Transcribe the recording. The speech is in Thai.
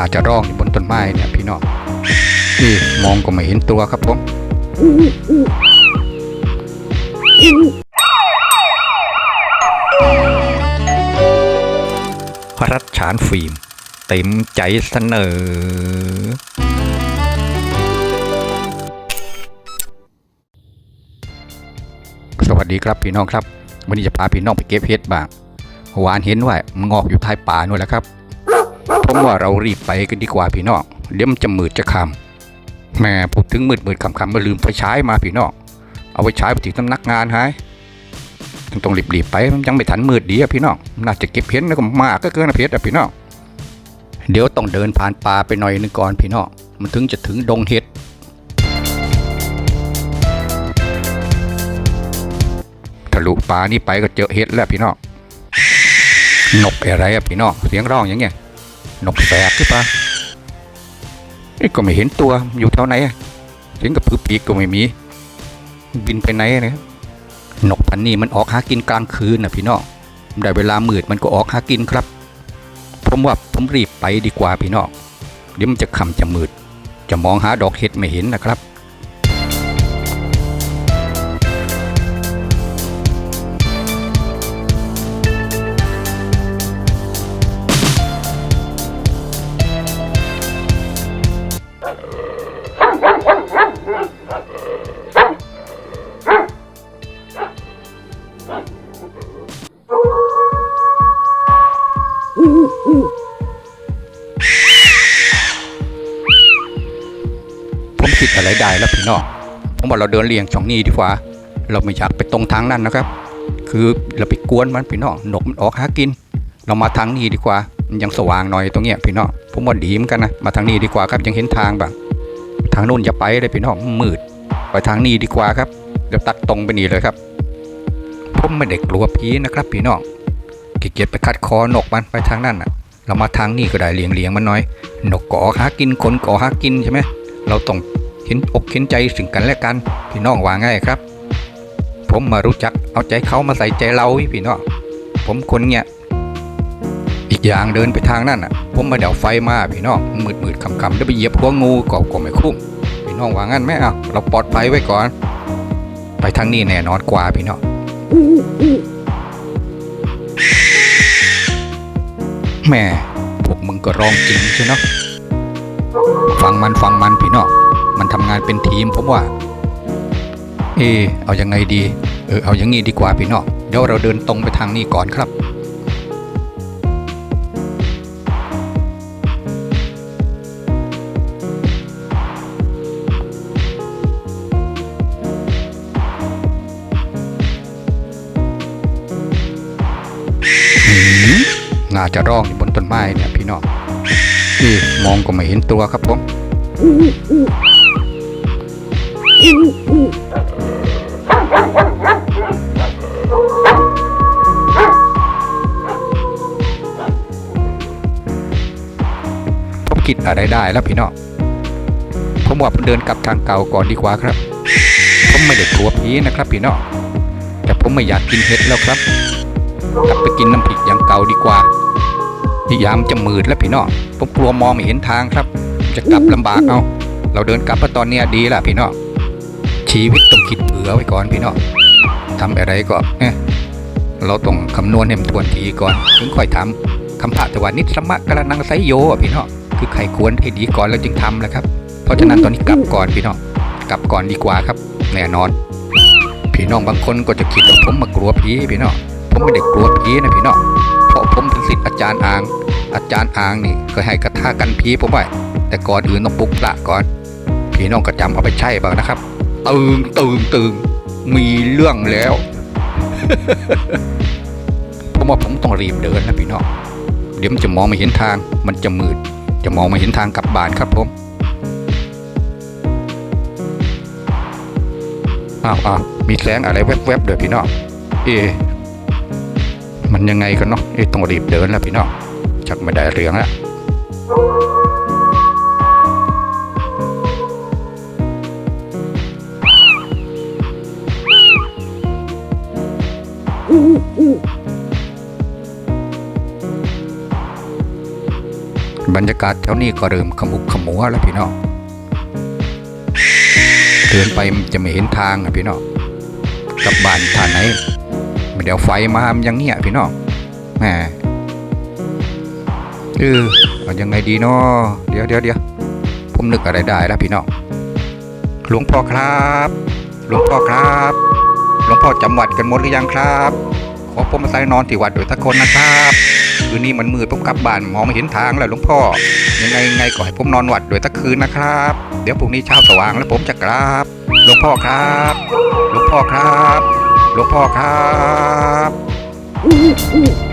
น่าจะร้องอยู่บนต้นไม้เนี่ยพี่น้องนี่มองก็ไม่เห็นตัวครับผมรัชฉานฟิล์มเต็มใจเสนอสวัสดีครับพี่น้องครับ วันนี้จะพาพี่น้องไปเก็บเห็ดบ้างหวานเห็นว่ามันงอกอยู่ท้ายป่านู่นแหละครับ ผมว่าเรารีบไปกันดีกว่าพี่น้องเดี๋ยวมันจะมืดจะคำแม่พูดถึงมืดมืดคำคำมาลืมไฟฉายมาพี่น้องเอาไฟฉายไปถึงสำนักงานหายต้องรีบๆไปมันยังไม่ทันมืดดีอะพี่น้องน่าจะเก็บเห็ดแล้วก็มากก็เกินเพชรอะพี่น้องเดี๋ยวต้องเดินผ่านป่าไปหน่อยนึงก่อนพี่น้องมันถึงจะถึงดงเห็ดทะลุป่านี่ไปก็เจอเห็ดแล้วพี่น้องนกอะไรอะพี่น้องเสียงร้องอย่างเงี้ย นกแสบใช่ปะเอ้ก็ไม่เห็นตัวอยู่แถวไหนอะเสียงกระพือปีกก็ไม่มี บินไปไหนเนี่ยนกพันนี้มันออกหากินกลางคืนนะพี่น้องได้เวลามืดมันก็ออกหากินครับ ผมว่าผมรีบไปดีกว่าพี่น้องเดี๋ยวมันจะค่ำจะมืด จะมองหาดอกเห็ดไม่เห็นนะครับ คิดอะไรได้แล้วพี่น้องผมว่าเราเดินเลี่ยงช่องนี้ดีกว่า เราไม่อยากไปตรงทางนั้นนะครับ คือเราไปกวนมันพี่น้องหนกมันออกหากิน เรามาทางนี้ดีกว่ามันยังสว่างหน่อยตรงเนี้ยพี่น้องผมว่าดีเหมือนกันนะมาทางนี้ดีกว่าครับยังเห็นทางบ้างทางนู้นอย่าไปเลยพี่น้องมืด ไปทางนี้ดีกว่าครับเดี๋ยวตัดตรงไปนี่เลยครับผมไม่ได้กลัวผีนะครับพี่น้องเกียจไปคัดคอนกมันไปทางนั้นน่ะ เรามาทางนี้ก็ได้เลียงเลียงมันน่อย นกก่อหากินคนก่อหากินใช่ไหมเราต้อง เห็นอกเห็นใจสิ่งกันและกัน พี่น้องว่าง่ายครับ ผมมารู้จักเอาใจเขามาใส่ใจเราพี่น้องผมคนเนี้ยอีกอย่างเดินไปทางนั้นอะ ผมมาเดาไฟมาพี่น้องมืดมืดๆคำคำๆแล้วไปเหยียบหัวงูก็ก็ไม่คุ้มพี่น้องว่างั้นไหมอะเราปลอดภัยไว้ก่อน ไปทางนี้แน่นอนกว่าพี่น้องแม่พวกมึงก็ร้องจริงใช่เนาะฟังมันฟังมันพี่น้อง มันทำงานเป็นทีมผมว่าเออเอายังไงดี เออเอาอย่างงี้ดีกว่าพี่น้องเดี๋ยวเราเดินตรงไปทางนี้ก่อนครับน่าจะร้องอยู่บนต้นไม้เนี่ยพี่น้องนี่มองก็ไม่เห็นตัวครับผม ผมคิดอะไรได้แล้วพี่น้องผมว่าเดินกลับทางเก่าก่อนดีกว่าครับ ผมไม่ได้กลัวผีนะครับพี่น้องแต่ผมไม่อยากกินเห็ดแล้วครับกลับไปกินน้ำพริกอย่างเก่าดีกว่าอีกอยามจะมืดแล้วพี่น้องผมกลัวมองไม่เห็นทางครับ จะกลับลำบากเอา เราเดินกลับมาตอนเนี้ยดีละพี่น้อง ชีวิตต้องคิดเผื่อไว้ก่อนพี่น้องทำอะไรก็เอ๊ะเราต้องคำนวณให้มันทวนทีก่อน ถึงค่อยทำคำพระตวันนิสมะกระนังไซโยพี่น้องคือใครควรให้ดีก่อนแล้วจึงทำแหละครับ เพราะฉะนั้นตอนนี้กลับก่อนพี่น้องกลับก่อนดีกว่าครับ แน่นอน พี่น้องบางคนก็จะคิดว่าผมมากลัวผีพี่น้องผมไม่ได้กลัวผีนะพี่น้องเพราะผมเป็นศิษย์อาจารย์อ่าง อาจารย์อ่างนี่เคยให้กระทากันผีผมไว้แต่ก่อนอื่นต้องปลุกพระก่อน พี่น้องก็จำเอาไปใช้บ้างนะครับ ตึงตึงตึงมีเรื่องแล้วผมว่าผมต้องรีบเดินนะพี่น้องเดี๋ยวมันจะมองไม่เห็นทาง มันจะมืด จะมองไม่เห็นทางกลับบ้านครับผมอ้าวอ้าวมีแสงอะไรแวบๆเด้อพี่น้องเอ๊มันยังไงกันเนาะเอ๊ะต้องรีบเดินแล้วพี่น้องชักไม่ได้เรื่องแล้ว บรรยากาศแถวนี้ก็เริ่มขมุกขมัวแล้วพี่น้องเดินไปมันจะไม่เห็นทางอะพี่น้องกลับบ้านทานไหนเดี๋ยวไฟมามันยังเงี้ยพี่น้องแหมเออเอายังไงดีเนาะเดี๋ยวเดี๋ยวเดี๋ยวผมนึกอะไรได้แล้วพี่น้องหลวงพ่อครับ หลวงพ่อครับ หลวงพ่อจำวัดกันหมดหรือยังครับ ขอผมมาใส่นอนที่วัดโดยทุกคนนะครับคืนนี้มันมืดผมกลับบ้านมองไม่เห็นทางแล้วหลวงพ่อ ยังไงยังไงก็ให้ผมนอนวัดโดยทุกคืนนะครับ เดี๋ยวพรุ่งนี้เช้าสว่างแล้วผมจะกราบหลวงพ่อครับหลวงพ่อครับหลวงพ่อครับ